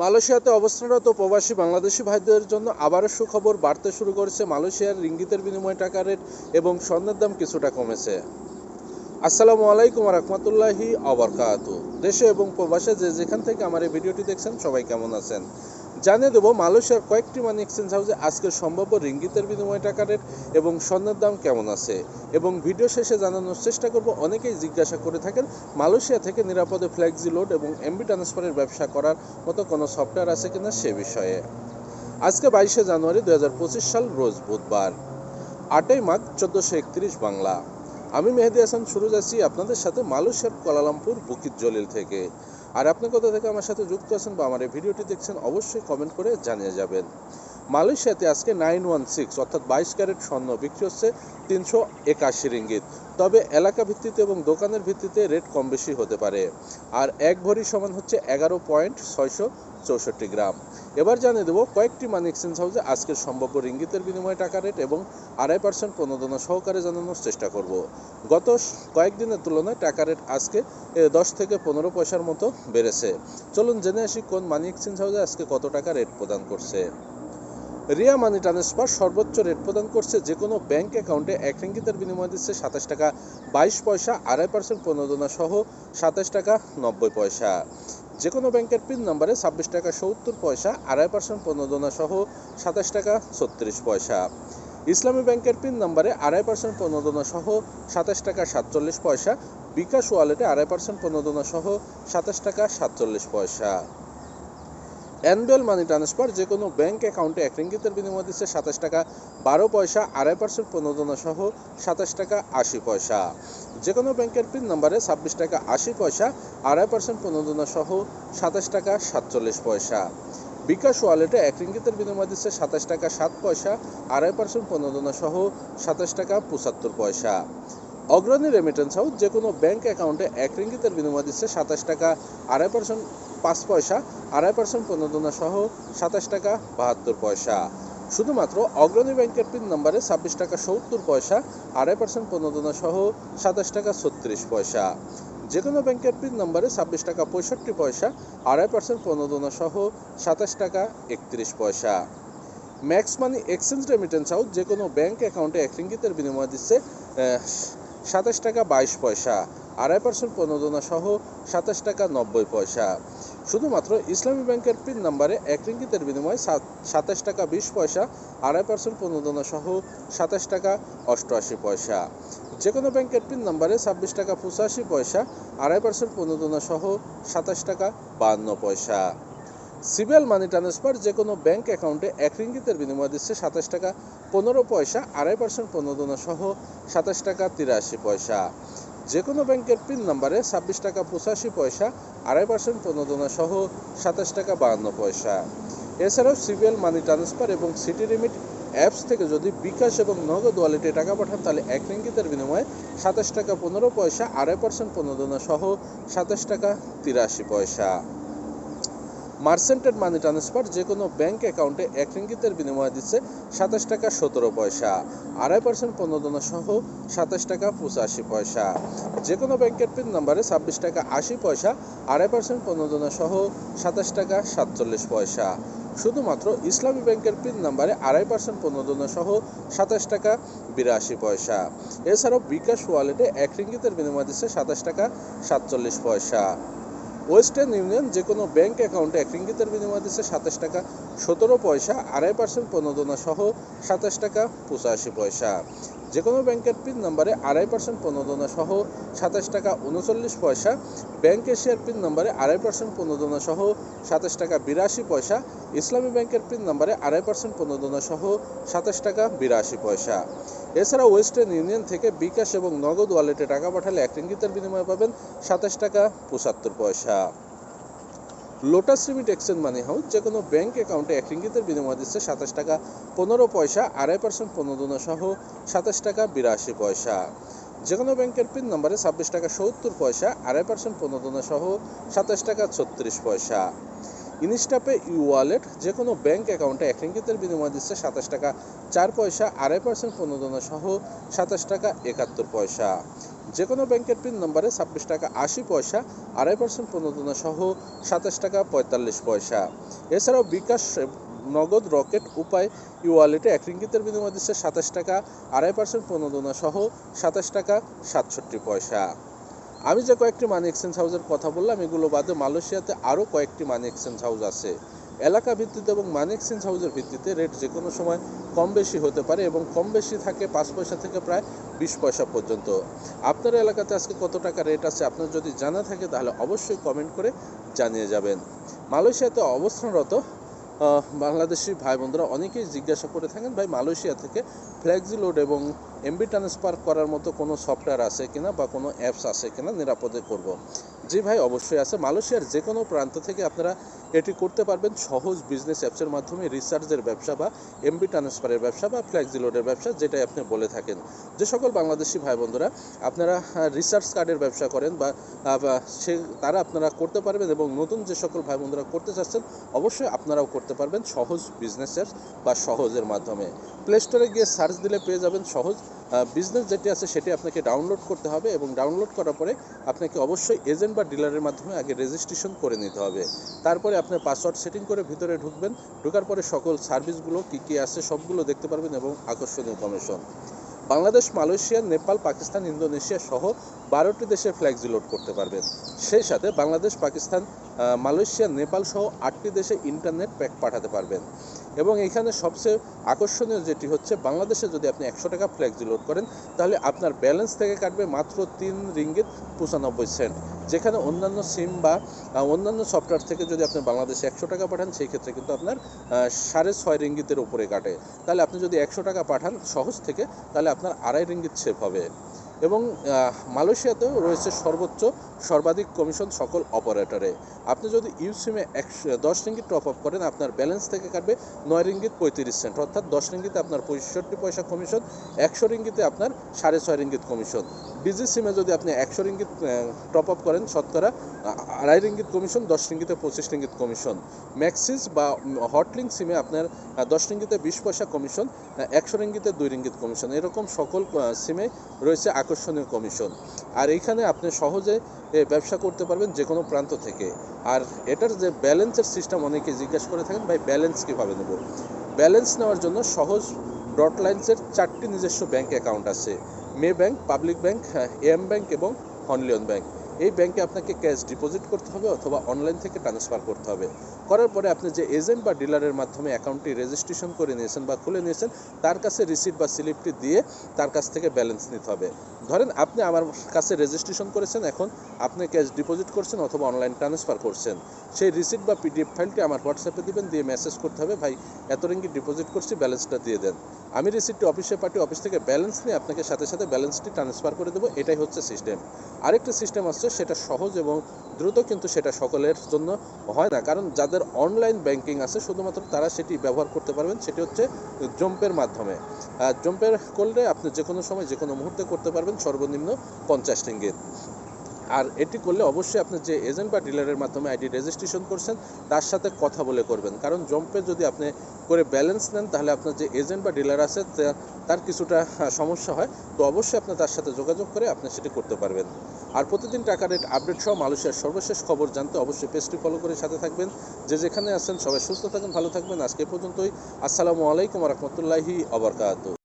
মালয়েশিয়াতে অবস্থানরত প্রবাসী বাংলাদেশি ভাইদের জন্য আবারও সুখবর, বাড়তে শুরু করেছে মালয়েশিয়ার রিঙ্গিতের বিনিময় টাকা রেট এবং স্বর্ণের দাম কিছুটা কমেছে। আসসালামু আলাইকুম রহমতুল্লাহি আবরকাত দেশে এবং প্রবাসে যে যেখান থেকে আমার এই ভিডিওটি দেখছেন সবাই কেমন আছেন? জানিয়ে দেবো, মালয়েশিয়ার কয়েকটি মানি এক্সচেঞ্জ হাউসে আজকের সম্ভাব্য রিঙ্গিতের বিনিময় টাকা রেট এবং স্বর্ণের দাম কেমন আছে? এবং ভিডিও শেষে জানানোর চেষ্টা করব, অনেকেই জিজ্ঞাসা করে থাকেন, মালয়েশিয়া থেকে নিরাপদে ফ্ল্যাক্সি লোড এবং এমবি ট্রান্সফারের ব্যবসা করার মতো কোনো সফটওয়্যার আছে কিনা সে বিষয়ে। আজকে বাইশে জানুয়ারি দুই হাজার পঁচিশ সাল, রোজ বুধবার। আটই মাঘ চোদ্দোশো একত্রিশ বাংলা। আমি মেহেদি হাসান সুরজ আছি আপনাদের সাথে মালয়েশিয়ার কোলালামপুর বুকিত জলিল থেকে। আর আপনি কোথা থেকে আমার সাথে যুক্ত আছেন বা আমার এই ভিডিওটি দেখছেন, অবশ্যই কমেন্ট করে জানিয়ে যাবেন। মালয়েশিয়াতে আজকে নাইন ওয়ান সিক্স, অর্থাৎ বাইশ ক্যারেট স্বর্ণ বিক্রি হচ্ছে তিনশো একাশি রিঙ্গিত। তবে এলাকা ভিত্তিতে এবং দোকানের ভিত্তিতে রেট কম বেশি হতে পারে। আর এক ভরি সমান হচ্ছে এগারো পয়েন্ট ছয়শো চৌষট্টি গ্রাম। এবার জানিয়ে দেবো, কয়েকটি মানি এক্সচেঞ্জ হাউসে আজকের সম্ভাব্য রিঙ্গিতের বিনিময় টাকা রেট এবং আড়াই পার্সেন্ট প্রণোদনা সহকারে জানানোর চেষ্টা করব। গত কয়েকদিনের তুলনায় টাকা রেট আজকে দশ থেকে পনেরো পয়সার মতো বেড়েছে। চলুন জেনে আসি কোন মানি এক্সচেঞ্জ হাউসে আজকে কত টাকা রেট প্রদান করছে। রিয়া মানি ট্রান্সফার সর্বোচ্চ রেট প্রদান করছে যে কোনো ব্যাংক অ্যাকাউন্টে এক রিঙ্গিতের বিনিময় দিচ্ছে সাতাশ টাকা, বাইশ পয়সা, আড়াই পার্সেন্ট প্রণোদনা সহ সাতাশ টাকা, নব্বই পয়সা। যে কোনো ব্যাংকের পিন নম্বরে ছাব্বিশ টাকা, সত্তর পয়সা, আড়াই পার্সেন্ট প্রণোদনা সহ সাতাশ টাকা, ছত্রিশ পয়সা। ইসলামী ব্যাংকের পিন নম্বরে আড়াই পার্সেন্ট প্রণোদনা সহ সাতাশ টাকা, সাতচল্লিশ পয়সা। বিকাশ ওয়ালেটে আড়াই পার্সেন্ট প্রণোদনা সহ সাতাশ টাকা, সাতচল্লিশ পয়সা। অ্যানুয়াল মানি ট্রান্সফার, যে কোনো ব্যাংক অ্যাকাউন্টে এক রিঙ্গিতের বিনিময় দিচ্ছে সাতাশ টাকা, বারো পয়সা, আড়াই পার্সেন্ট প্রণোদনা সহ সাতাশ টাকা আশি পয়সা। যে কোনো ব্যাংকের পিন নাম্বারে ছাব্বিশ টাকা আশি পয়সা, আড়াই পার্সেন্ট প্রণোদনা সহ সাতাশ টাকা সাতচল্লিশ পয়সা। বিকাশ ওয়ালেটে এক রিঙ্গিতের বিনিময় দিচ্ছে সাতাশ টাকা সাত পয়সা, আড়াই পার্সেন্ট প্রণোদনা সহ সাতাশ টাকা পঁচাত্তর পয়সা। অগ্রণী রেমিটেন্স হাউস যে কোনো ব্যাংক অ্যাকাউন্টে এক রিঙ্গিতের বিনিময় দিচ্ছে সাতাশ টাকা, আড়াই পার্সেন্ট পাঁচ পয়সা, আড়াই পার্সেন্ট প্রণোদনা সহ সাতাশ টাকা বাহাত্তর পয়সা। শুধুমাত্র অগ্রণী ব্যাংকের পিন নম্বরে ছাব্বিশ টাকা সত্তর পয়সা, আড়াই পার্সেন্ট প্রণোদনা সহ সাতাশ টাকা ছত্রিশ পয়সা। যে কোনো ব্যাংকের পিন নম্বরে ছাব্বিশ টাকা পঁয়ষট্টি পয়সা, আড়াই পার্সেন্ট প্রণোদনা সহ সাতাশ টাকা একত্রিশ পয়সা। Max money exchange remittance house যে কোনো ব্যাংক অ্যাকাউন্টে এক রিঙ্গিতের বিনিময় দিচ্ছে সাতাশ টাকা বাইশ পয়সা, আড়াই পার্সেন্ট প্রণোদনা সহ সাতাশ টাকা নব্বই পয়সা। শুধুমাত্র ইসলামী ব্যাংকের পিন নাম্বারে এক রিঙ্গিতের বিনিময়ে সাতাশ টাকা বিশ পয়সা, আড়াই পার্সেন্ট প্রণোদনা সহ সাতাশ টাকা অষ্টআশি পয়সা। যে কোনো ব্যাংকের পিন নাম্বারে ছাব্বিশ টাকা পঁচাশি পয়সা, আড়াই পার্সেন্ট প্রণোদনা সহ সাতাশ টাকা বাহান্ন পয়সা। সিবিএল মানি ট্রান্সফার যে কোনো ব্যাংক অ্যাকাউন্টে এক রিঙ্গিতের বিনিময় দিচ্ছে সাতাশ টাকা পনেরো পয়সা, আড়াই পার্সেন্ট প্রণোদনা সহ সাতাশ টাকা তিরাশি পয়সা। যে কোনো ব্যাংকের পিন নাম্বারে ছাব্বিশ টাকা পঁচাশি পয়সা, আড়াই পার্সেন্ট প্রণোদনা সহ সাতাশ টাকা বাহান্ন পয়সা। এছাড়াও সিবিএল মানি ট্রান্সফার এবং সিটি রিমিট অ্যাপস থেকে যদি বিকাশ এবং নগদ ওয়ালেটে টাকা পাঠান, তাহলে এক রিঙ্গিতের বিনিময়ে সাতাশ টাকা পনেরো পয়সা, আড়াই পার্সেন্ট প্রণোদনা সহ সাতাশ টাকা তিরাশি পয়সা। মার্সেন্টেড মানি ট্রান্সফার যে কোনো ব্যাংক অ্যাকাউন্টে এক রিঙ্গিতের বিনিময় দিচ্ছে সাতাশ টাকা সতেরো পয়সা, আড়াই পার্সেন্ট প্রণোদনা সহ সাতাশ টাকা পঁচাশি পয়সা। যে কোনো ব্যাংকের পিন নাম্বারে ছাব্বিশ টাকা আশি পয়সা, আড়াই পার্সেন্ট প্রণোদনা সহ সাতাশ টাকা সাতচল্লিশ পয়সা। শুধুমাত্র ইসলামী ব্যাংকের পিন নাম্বারে আড়াই পার্সেন্ট প্রণোদনা সহ সাতাশ টাকা বিরাশি পয়সা। এছাড়াও বিকাশ ওয়ালেটে এক রিঙ্গিতের বিনিময় দিচ্ছে সাতাশ টাকা সাতচল্লিশ পয়সা। ওয়েস্টার্ন ইউনিয়ন যে কোনো ব্যাংক অ্যাকাউন্টে এক রিঙ্গিতের বিনিময় দিচ্ছে সাতাশ টাকা, সতেরো পয়সা, আড়াই পার্সেন্ট প্রণোদনা সহ সাতাশ টাকা পঁচাশি পয়সা। যে কোনো ব্যাংকের পিন নম্বরে আড়াই পার্সেন্ট প্রণোদনা সহ সাতাশ টাকা উনচল্লিশ পয়সা, ব্যাংক এশিয়ার পিন নম্বরে আড়াই পার্সেন্ট প্রণোদনা সহ সাতাশ টাকা বিরাশি পয়সা, ইসলামী ব্যাংকের পিন নম্বরে আড়াই পার্সেন্ট প্রণোদনা সহ সাতাশ টাকা বিরাশি পয়সা। এছাড়া ওয়েস্টার্ন ইউনিয়ন থেকে বিকাশ এবং নগদ ওয়ালেটে টাকা পাঠালে এক রিঙ্গিতের বিনিময়ে পাবেন সাতাশ টাকা পঁচাত্তর পয়সা। Lotus remit exchange money house যে কোনো ব্যাংক অ্যাকাউন্টে এক রিঙ্গিতের বিনিময় দিচ্ছে সাতাশ টাকা পনেরো পয়সা, আড়াই পার্সেন্ট প্রণোদনা সহ সাতাশ টাকা বিরাশি পয়সা। যে কোনো ব্যাংকের পিন নম্বরে ছাব্বিশ টাকা সত্তর পয়সা, আড়াই পার্সেন্ট প্রণোদনা সহ সাতাশ টাকা ছত্রিশ পয়সা। ইনস্টাপে ই ওয়ালেট যে কোনো ব্যাঙ্ক অ্যাকাউন্টে এক রিঙ্গিতের বিনিময় দিচ্ছে সাতাশ টাকা, চার পয়সা, আড়াই পার্সেন্ট প্রণোদনা সহ সাতাশ টাকা একাত্তর পয়সা। যে কোনো ব্যাংকের পিন নম্বরে ছাব্বিশ টাকা আশি পয়সা, আড়াই পার্সেন্ট প্রণোদনা সহ সাতাশ টাকা পঁয়তাল্লিশ পয়সা। এছাড়াও বিকাশ নগদ রকেট উপায় ই ওয়ালেটে এক রিঙ্গিতের বিনিময় দিচ্ছে সাতাশ টাকা, আড়াই পার্সেন্ট প্রণোদনা সহ সাতাশ টাকা সাতষট্টি পয়সা। আমি যে কয়েকটি মানি এক্সচেঞ্জ হাউসের কথা বললাম, এগুলো বাদে মালয়েশিয়াতে আরও কয়েকটি মানি এক্সচেঞ্জ হাউস আছে। এলাকা ভিত্তিতে এবং মানি এক্সচেঞ্জ হাউসের ভিত্তিতে রেট যে কোনো সময় কম বেশি হতে পারে এবং কম বেশি থাকে পাঁচ পয়সা থেকে প্রায় বিশ পয়সা পর্যন্ত। আপনার এলাকাতে আজকে কত টাকা রেট আছে আপনার যদি জানা থাকে, তাহলে অবশ্যই কমেন্ট করে জানিয়ে যাবেন। মালয়েশিয়াতে অবস্থানরত বাংলাদেশি ভাই বোনরা অনেকেই জিজ্ঞাসা করে থাকেন, ভাই, মালয়েশিয়া থেকে ফ্ল্যাক্সি লোড এবং এমবি ট্রান্সফার করার মতো কোনো সফটওয়্যার আছে কিনা বা কোনো অ্যাপস আছে কিনা নিরাপদে করব? জি ভাই, অবশ্যই আছে। মালয়েশিয়ার যে কোনো প্রান্ত থেকে আপনারা এটি করতে পারবেন সহজ বিজনেস অ্যাপসের মাধ্যমে রিসার্চের ব্যবসা বা এমবি ট্রান্সফারের ব্যবসা বা ফ্ল্যাক্সি লোডের ব্যবসা, যেটাই আপনি বলে থাকেন। যে সকল বাংলাদেশি ভাই বন্ধুরা, আপনারা রিসার্চ কার্ডের ব্যবসা করেন বা সে, তারা আপনারা করতে পারবেন এবং নতুন যে সকল ভাই বন্ধুরা করতে চাচ্ছেন, অবশ্যই আপনারাও করতে পারবেন সহজ বিজনেস অ্যাপস বা সহজের মাধ্যমে। প্লে স্টোরে গিয়ে সার্চ দিলে পেয়ে যাবেন সহজ বিজনেস যেটি আছে সেটি আপনাকে ডাউনলোড করতে হবে এবং ডাউনলোড করার পরে আপনাকে অবশ্যই এজেন্ট বা ডিলারের মাধ্যমে আগে রেজিস্ট্রেশন করে নিতে হবে। তারপরে আপনার পাসওয়ার্ড সেটিং করে ভিতরে ঢুকবেন। ঢোকার পরে সকল সার্ভিসগুলো কী কী আছে সবগুলো দেখতে পারবেন এবং আকর্ষণীয় commission Bangladesh, Malaysia, Nepal, Pakistan, Indonesia সহ বারোটি দেশে ফ্ল্যাগ লোড করতে পারবেন। সেই সাথে বাংলাদেশ, পাকিস্তান মালয়েশিয়া, নেপাল সহ আটটি দেশে ইন্টারনেট প্যাক পাঠাতে পারবেন। এবং এখানে সবচেয়ে আকর্ষণীয় যেটি হচ্ছে, বাংলাদেশে যদি আপনি একশো টাকা ফ্ল্যাক্সি লোড করেন, তাহলে আপনার ব্যালেন্স থেকে কাটবে মাত্র তিন রিঙ্গিত পঁচানব্বই সেন্ট যেখানে অন্যান্য সিম বা অন্যান্য সফটওয়্যার থেকে যদি আপনি বাংলাদেশে একশো টাকা পাঠান, সেই ক্ষেত্রে কিন্তু আপনার সাড়ে ছয় রিঙ্গিতের উপরে কাটে। তাহলে আপনি যদি একশো টাকা পাঠান সহজ থেকে, তাহলে আপনার আড়াই রিঙ্গিত সেভ হবে। এবং মালয়েশিয়াতেও রয়েছে সর্বোচ্চ সর্বাধিক কমিশন সকল অপারেটরে। আপনি যদি ইউ সিমে একশো, দশ রিঙ্গিত টপ আপ করেন, আপনার ব্যালেন্স থেকে কাটবে নয় রিঙ্গিত পঁয়ত্রিশ সেন্ট অর্থাৎ দশ রিঙ্গিতে আপনার পঁয়ষট্টি পয়সা কমিশন, একশো রিঙ্গিতে আপনার সাড়ে ছয় রিঙ্গিত কমিশন। বিজি সিমে যদি আপনি একশো রিঙ্গিত টপ আপ করেন, শতকরা আড়াই রিঙ্গিত কমিশন, দশ রিঙ্গিতে পঁচিশ রিঙ্গিত কমিশন। ম্যাক্সিস বা হটলিং সিমে আপনার দশ রিঙ্গিতে বিশ পয়সা কমিশন একশো রিঙ্গিতে দুই রিঙ্গিত কমিশন। এরকম সকল সিমে রয়েছে আকর্ষণীয় কমিশন আর এইখানে আপনি সহজে ব্যবসা করতে পারবেন যে কোনো প্রান্ত থেকে। আর এটার যে ব্যালেন্সের সিস্টেম অনেকে জিজ্ঞাসা করে থাকেন, ভাই ব্যালেন্স কীভাবে নেব? ব্যালেন্স নেওয়ার জন্য সহজ ডট চারটি নিজস্ব ব্যাঙ্ক অ্যাকাউন্ট আছে। Maybank public bank AmBank এবং হনলিয়ন ব্যাংক এই ব্যাংকে আপনাকে ক্যাশ ডিপোজিট করতে হবে অথবা অনলাইন থেকে ট্রান্সফার করতে হবে। করার পরে আপনি যে এজেন্ট বা ডিলারের মাধ্যমে অ্যাকাউন্টটি রেজিস্ট্রেশন করে নিয়েছেন বা খুলে নিয়েছেন, তার কাছে রিসিট বা স্লিপটি দিয়ে তার কাছ থেকে ব্যালেন্স নিতে হবে। ধরেন আপনি আমার কাছে রেজিস্ট্রেশন করেছেন, এখন আপনি ক্যাশ ডিপোজিট করছেন অথবা অনলাইন ট্রান্সফার করছেন। সেই রিসিট বা পিডিএফ ফাইলটি আমার হোয়াটসঅ্যাপে দিবেন, দিয়ে মেসেজ করতে হবে, ভাই, এত রিঙ্গি ডিপোজিট করছি, ব্যালেন্সটা দিয়ে দেন। আমি রিসিপ্টটি অফিসে পাঠিয়ে অফিস থেকে ব্যালেন্স নিয়ে আপনাকে সাথে সাথে ব্যালেন্সটি ট্রান্সফার করে দেবো, এটাই হচ্ছে সিস্টেম আরেকটা সিস্টেম আসছে, সেটা সহজ এবং দ্রুত কিন্তু সেটা সকলের জন্য হয় না, কারণ যাদের অনলাইন ব্যাংকিং আছে, শুধুমাত্র তারা সেটি ব্যবহার করতে পারবেন, সেটি হচ্ছে জম্পের মাধ্যমে। জম্পের করলে আপনি যে কোনো সময় যে কোনো মুহূর্তে করতে পারবেন, সর্বনিম্ন পঞ্চাশ রিঙ্গিত আর এটি করলে অবশ্যই আপনি যে এজেন্ট বা ডিলারের মাধ্যমে আইডি রেজিস্ট্রেশন করছেন, তার সাথে কথা বলে করবেন। কারণ জম্পে যদি আপনি করে ব্যালেন্স নেন, তাহলে আপনার যে এজেন্ট বা ডিলার আছে তার কিছুটা সমস্যা হয়। তো অবশ্যই আপনি তার সাথে যোগাযোগ করে আপনি সেটি করতে পারবেন। আর প্রতিদিন টাকা রেট আপডেট সহ মালয়েশিয়ার সর্বশেষ খবর জানতে অবশ্যই পেজটি ফলো করে সাথে থাকবেন। যে যেখানে আছেন, সবাই সুস্থ থাকেন, ভালো থাকবেন। আজকে পর্যন্তই। আসসালামু আলাইকুম রহমতুল্লাহি আবরকাত